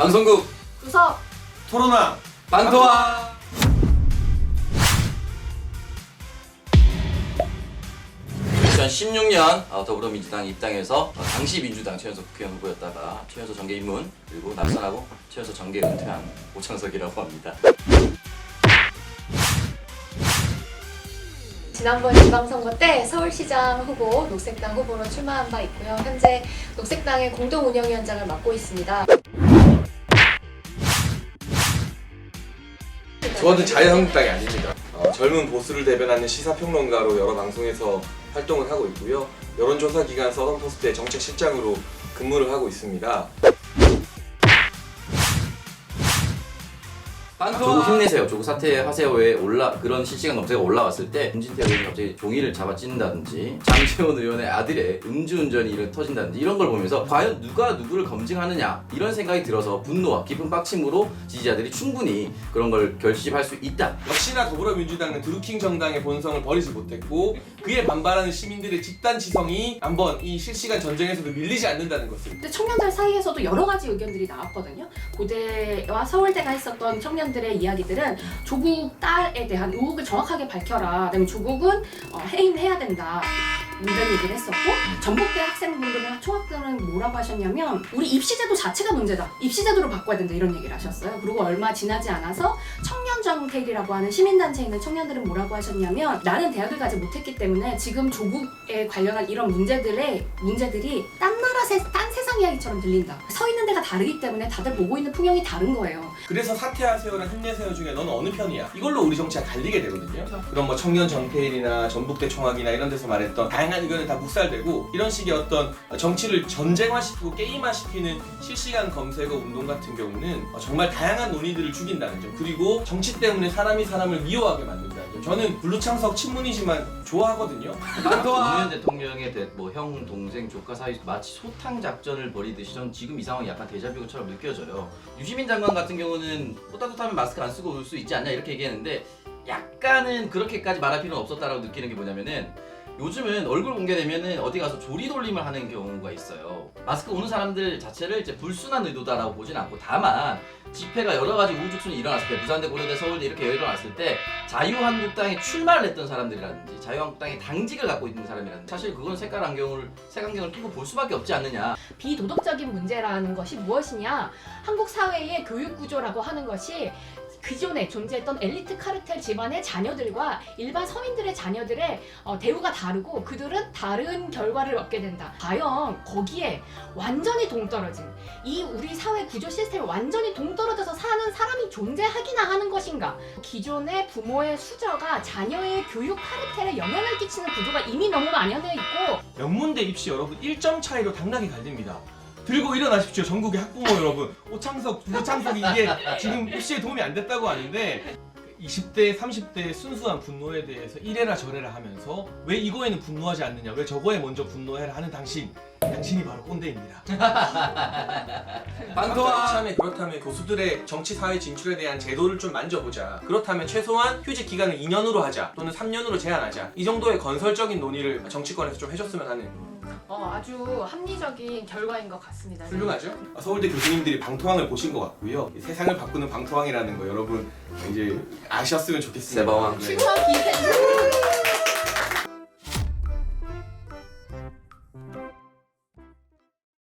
방송국 구석 토론왕 방토화 2016년 어, 더불어민주당 입당해서 어, 당시 민주당 최연소 국회의원 후보였다가 최연소 정계 입문 그리고 낙선하고 최연소 정계 은퇴한 오창석이라고 합니다. 지난번 지방선거 때 서울시장 후보 녹색당 후보로 출마한 바 있고요. 현재 녹색당의 공동 운영위원장을 맡고 있습니다. 저는 자유한국당이 아닙니다. 어, 젊은 보수를 대변하는 시사평론가로 여러 방송에서 활동을 하고 있고요. 여론조사 기관 서던포스트의 정책실장으로 근무를 하고 있습니다. 조국 힘내세요. 조국 사퇴하세요에 올라 그런 실시간 검색어 올라왔을 때 문진태 의원이 갑자기 종이를 잡아 찢는다든지 장채원 의원의 아들의 음주운전이 이렇게 터진다든지 이런 걸 보면서 과연 누가 누구를 검증하느냐 이런 생각이 들어서 분노와 깊은 빡침으로 지지자들이 충분히 그런 걸 결집할 수 있다. 역시나 더불어민주당은 드루킹 정당의 본성을 버리지 못했고 그에 반발하는 시민들의 집단 지성이 한번 이 실시간 전쟁에서도 밀리지 않는다는 것을 근데 청년들 사이에서도 여러 가지 의견들이 나왔거든요. 고대와 서울대가 했었던 청년 들의 이야기들은 조국 딸에 대한 의혹을 정확하게 밝혀라. 그다음에 조국은 어, 해임해야 된다. 이런 얘기를 했었고 전북대 학생분들은 총학들은 뭐라고 하셨냐면 우리 입시제도 자체가 문제다. 입시제도를 바꿔야 된다 이런 얘기를 하셨어요. 그리고 얼마 지나지 않아서 청년 정택이라고 하는 시민단체에 있는 청년들은 뭐라고 하셨냐면 나는 대학을 가지 못했기 때문에 지금 조국에 관련한 이런 문제들의 문제들이 딴 세, 딴 세상 이야기처럼 들린다. 서 있는 데가 다르기 때문에 다들 보고 있는 풍경이 다른 거예요. 그래서 사퇴하세요랑 힘내세요 중에 너는 어느 편이야? 이걸로 우리 정치가 갈리게 되거든요. 그런 뭐 청년 정태일이나 전북대 총학이나 이런 데서 말했던 다양한 의견이 다 묵살되고 이런 식의 어떤 정치를 전쟁화시키고 게임화시키는 실시간 검색어 운동 같은 경우는 정말 다양한 논의들을 죽인다는 점 그리고 정치 때문에 사람이 사람을 미워하게 만든다는 점 저는 블루창석 친문이지만 좋아하거든요. 노무현 대통령의 뭐 형, 동생, 조카 사이 마치 소탕 작전을 벌이듯이 전 지금 이 상황이 약간 데자뷰처럼 느껴져요. 유시민 장관 같은 경우는 뭐 따뜻하면 마스크 안 쓰고 올 수 있지 않냐 이렇게 얘기했는데 약간은 그렇게까지 말할 필요는 없었다라고 느끼는 게 뭐냐면은 요즘은 얼굴 공개되면은 어디 가서 조리돌림을 하는 경우가 있어요. 마스크 오는 사람들 자체를 이제 불순한 의도다라고 보진 않고 다만 집회가 여러 가지 우후죽순이 일어났을 때 부산대 고려대 서울대 이렇게 일어났을 때 자유한국당에 출마를 했던 사람들이라든지 자유한국당에 당직을 갖고 있는 사람이라든지 사실 그건 색깔 안경을 색안경을 끼고 볼 수밖에 없지 않느냐 비도덕적인 문제라는 것이 무엇이냐? 한국 사회의 교육 구조라고 하는 것이 기존에 존재했던 엘리트 카르텔 집안의 자녀들과 일반 서민들의 자녀들의 어, 대우가 다르고 그들은 다른 결과를 얻게 된다. 과연 거기에 완전히 동떨어진 이 우리 사회 구조 시스템이 완전히 동떨어져서 사는 사람이 존재하기나 하는 것인가? 기존의 부모의 수저가 자녀의 교육 카르텔에 영향을 끼치는 구조가 이미 너무 만연해 있고 명문대 입시 여러분 1점 차이로 당락이 갈립니다. 들고 일어나십시오 전국의 학부모 여러분 오창석, 부창석이 이게 지금 입시에 도움이 안 됐다고 하는데 20대, 30대의 순수한 분노에 대해서 이래라 저래라 하면서 왜 이거에는 분노하지 않느냐 왜 저거에 먼저 분노해라 하는 당신 당신이 바로 꼰대입니다. 방토와 참에 그렇다면 교수들의 정치 사회 진출에 대한 제도를 좀 만져보자. 그렇다면 최소한 휴직 기간을 2년으로 하자 또는 3년으로 제한하자. 이 정도의 건설적인 논의를 정치권에서 좀 해줬으면 하는 어, 아주 합리적인 결과인 것 같습니다. 훌륭하죠? 서울대 교수님들이 방토항을 보신 것 같고요. 이 세상을 바꾸는 방토항이라는 거 여러분 이제 아셨으면 좋겠습니다. 세바왕. 네.